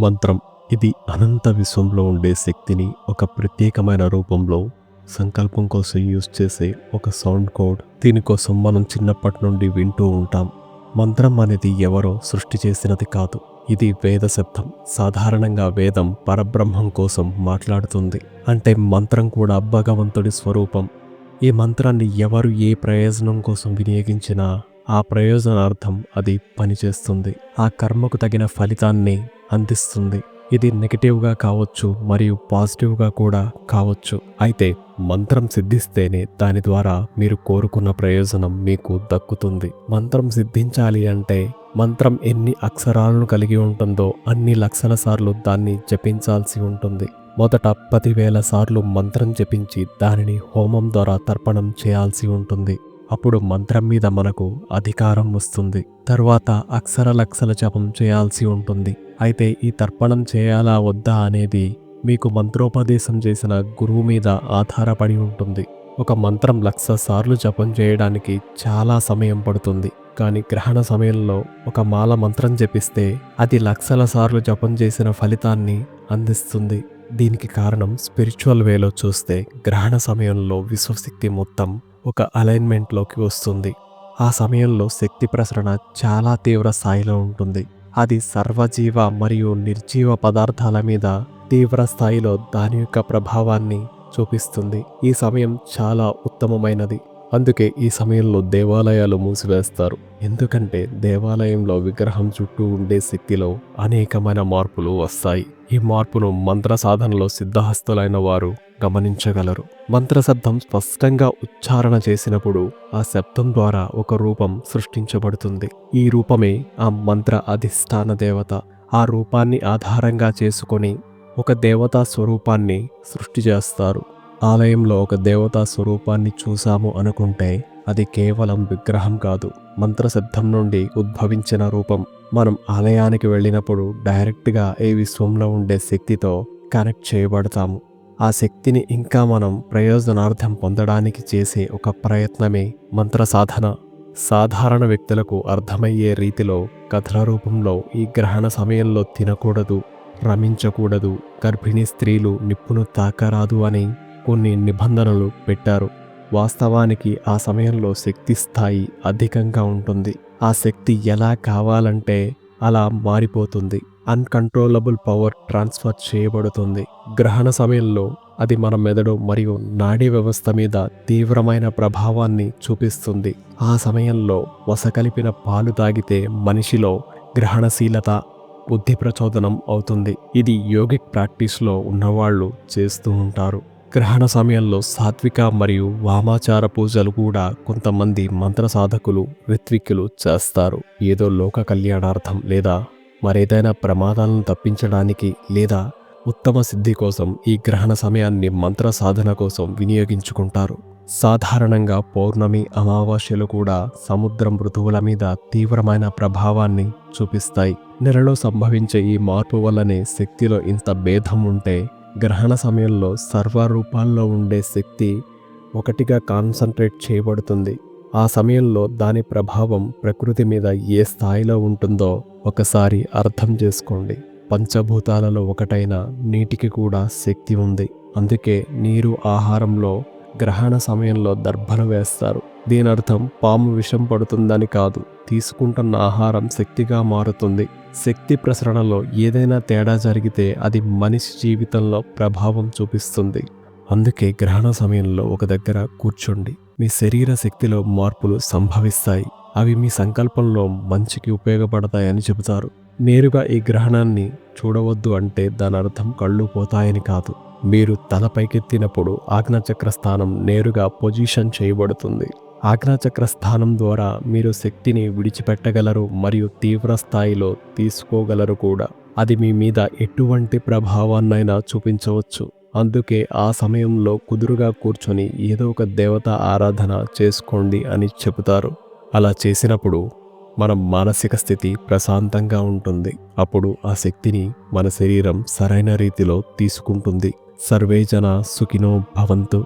మంత్రం. ఇది అనంత విశ్వంలో ఉండే శక్తిని ఒక ప్రత్యేకమైన రూపంలో సంకల్పం కోసం యూజ్ చేసే ఒక సౌండ్ కోడ్. దీనికోసం మనం చిన్నప్పటి నుండి వింటూ ఉంటాం. మంత్రం అనేది ఎవరో సృష్టి చేసినది కాదు. ఇది వేద శబ్దం. సాధారణంగా వేదం పరబ్రహ్మం కోసం మాట్లాడుతుంది. అంటే మంత్రం కూడా భగవంతుడి స్వరూపం. ఈ మంత్రాన్ని ఎవరు ఏ ప్రయోజనం కోసం వినియోగించినా ఆ ప్రయోజనార్థం అది పనిచేస్తుంది. ఆ కర్మకు తగిన ఫలితాన్ని అందిస్తుంది. ఇది నెగటివ్గా కావచ్చు మరియు పాజిటివ్గా కూడా కావచ్చు. అయితే మంత్రం సిద్ధిస్తేనే దాని ద్వారా మీరు కోరుకున్న ప్రయోజనం మీకు దక్కుతుంది. మంత్రం సిద్ధించాలి అంటే మంత్రం ఎన్ని అక్షరాలను కలిగి ఉంటుందో అన్ని లక్షల సార్లు దాన్ని జపించాల్సి ఉంటుంది. మొదట పదివేల సార్లు మంత్రం జపించి దానిని హోమం ద్వారా తర్పణం చేయాల్సి ఉంటుంది. అప్పుడు మంత్రం మీద మనకు అధికారం వస్తుంది. తర్వాత అక్షర లక్షల జపం చేయాల్సి ఉంటుంది. అయితే ఈ తర్పణం చేయాలా వద్దా అనేది మీకు మంత్రోపదేశం చేసిన గురువు మీద ఆధారపడి ఉంటుంది. ఒక మంత్రం లక్ష సార్లు జపం చేయడానికి చాలా సమయం పడుతుంది. కానీ గ్రహణ సమయంలో ఒక మాల మంత్రం జపిస్తే అది లక్షల సార్లు జపం చేసిన ఫలితాన్ని అందిస్తుంది. దీనికి కారణం స్పిరిచువల్ వేలో చూస్తే గ్రహణ సమయంలో విశ్వశక్తి మొత్తం ఒక అలైన్మెంట్లోకి వస్తుంది. ఆ సమయంలో శక్తి ప్రసరణ చాలా తీవ్ర స్థాయిలో ఉంటుంది. అది సర్వజీవ మరియు నిర్జీవ పదార్థాల మీద తీవ్ర స్థాయిలో దాని యొక్క ప్రభావాన్ని చూపిస్తుంది. ఈ సమయం చాలా ఉత్తమమైనది. అందుకే ఈ సమయంలో దేవాలయాలు మూసివేస్తారు. ఎందుకంటే దేవాలయంలో విగ్రహం చుట్టూ ఉండే శక్తిలో అనేకమైన మార్పులు వస్తాయి. ఈ మార్పును మంత్ర సాధనలో సిద్ధహస్తులైన వారు గమనించగలరు. మంత్రశబ్దం స్పష్టంగా ఉచ్చారణ చేసినప్పుడు ఆ శబ్దం ద్వారా ఒక రూపం సృష్టించబడుతుంది. ఈ రూపమే ఆ మంత్ర అధిష్టాన దేవత. ఆ రూపాన్ని ఆధారంగా చేసుకొని ఒక దేవతా స్వరూపాన్ని సృష్టి చేస్తారు. ఆలయంలో ఒక దేవతా స్వరూపాన్ని చూశాము అనుకుంటే అది కేవలం విగ్రహం కాదు మంత్రశబ్దం నుండి ఉద్భవించిన రూపం. మనం ఆలయానికి వెళ్ళినప్పుడు డైరెక్ట్గా ఏ విశ్వంలో ఉండే శక్తితో కనెక్ట్ చేయబడతాము. ఆ శక్తిని ఇంకా మనం ప్రయోజనార్థం పొందడానికి చేసే ఒక ప్రయత్నమే మంత్ర సాధన సాధారణ వ్యక్తులకు అర్థమయ్యే రీతిలో కథల రూపంలో ఈ గ్రహణ సమయంలో తినకూడదు రమించకూడదు గర్భిణీ స్త్రీలు నిప్పును తాకరాదు అని కొన్ని నిబంధనలు పెట్టారు. వాస్తవానికి ఆ సమయంలో శక్తి స్థాయి అధికంగా ఉంటుంది. ఆ శక్తి ఎలా కావాలంటే అలా మారిపోతుంది. అన్కంట్రోలబుల్ పవర్ ట్రాన్స్ఫర్ చేయబడుతుంది. గ్రహణ సమయంలో అది మన మెదడు మరియు నాడీ వ్యవస్థ మీద తీవ్రమైన ప్రభావాన్ని చూపిస్తుంది. ఆ సమయంలో వసకలిపిన పాలు తాగితే మనిషిలో గ్రహణశీలత బుద్ధి ప్రచోదనం అవుతుంది. ఇది యోగిక్ ప్రాక్టీస్లో ఉన్నవాళ్ళు చేస్తూ ఉంటారు. గ్రహణ సమయంలో సాత్విక మరియు వామాచార పూజలు కూడా కొంతమంది మంత్ర సాధకులు రిత్విక్కులు చేస్తారు. ఏదో లోక కళ్యాణార్థం లేదా మరేదైనా ప్రమాదాలను తప్పించడానికి లేదా ఉత్తమ సిద్ధి కోసం ఈ గ్రహణ సమయాన్ని మంత్ర సాధన కోసం వినియోగించుకుంటారు. సాధారణంగా పౌర్ణమి అమావాస్యలు కూడా సముద్రం ఋతువుల మీద తీవ్రమైన ప్రభావాన్ని చూపిస్తాయి. నెలలో సంభవించే ఈ మార్పు వల్లనే శక్తిలో ఇంత భేదం ఉంటే గ్రహణ సమయంలో సర్వరూపాల్లో ఉండే శక్తి ఒకటిగా కాన్సన్ట్రేట్ చేయబడుతుంది. ఆ సమయంలో దాని ప్రభావం ప్రకృతి మీద ఏ స్థాయిలో ఉంటుందో ఒకసారి అర్థం చేసుకోండి. పంచభూతాలలో ఒకటైన నీటికి కూడా శక్తి ఉంది. అందుకే నీరు ఆహారంలో గ్రహణ సమయంలో దర్భన వేస్తారు. దీని అర్థం పాము విషం పడుతుందని కాదు. తీసుకుంటున్న ఆహారం శక్తిగా మారుతుంది. శక్తి ప్రసరణలో ఏదైనా తేడా జరిగితే అది మనిషి జీవితంలో ప్రభావం చూపిస్తుంది. అందుకే గ్రహణ సమయంలో ఒక దగ్గర కూర్చోండి. మీ శరీర శక్తిలో మార్పులు సంభవిస్తాయి. అవి మీ సంకల్పంలో మంచికి ఉపయోగపడతాయని చెబుతారు. నేరుగా ఈ గ్రహణాన్ని చూడవద్దు అంటే దాని అర్థం కళ్ళు పోతాయని కాదు. మీరు తల పైకెత్తినప్పుడు ఆజ్ఞాచక్ర స్థానం నేరుగా పొజిషన్ చేయబడుతుంది. ఆజ్ఞాచక్ర స్థానం ద్వారా మీరు శక్తిని విడిచిపెట్టగలరు మరియు తీవ్ర స్థాయిలో తీసుకోగలరు కూడా. అది మీ మీద ఎటువంటి ప్రభావాన్నైనా చూపించవచ్చు. అందుకే ఆ సమయంలో కుదురుగా కూర్చొని ఏదో ఒక దేవత ఆరాధన చేసుకోండి అని చెబుతారు. అలా చేసినప్పుడు మన మానసిక స్థితి ప్రశాంతంగా ఉంటుంది. అప్పుడు ఆ శక్తిని మన శరీరం సరైన రీతిలో తీసుకుంటుంది. సర్వేజన సుఖినో భవంతు.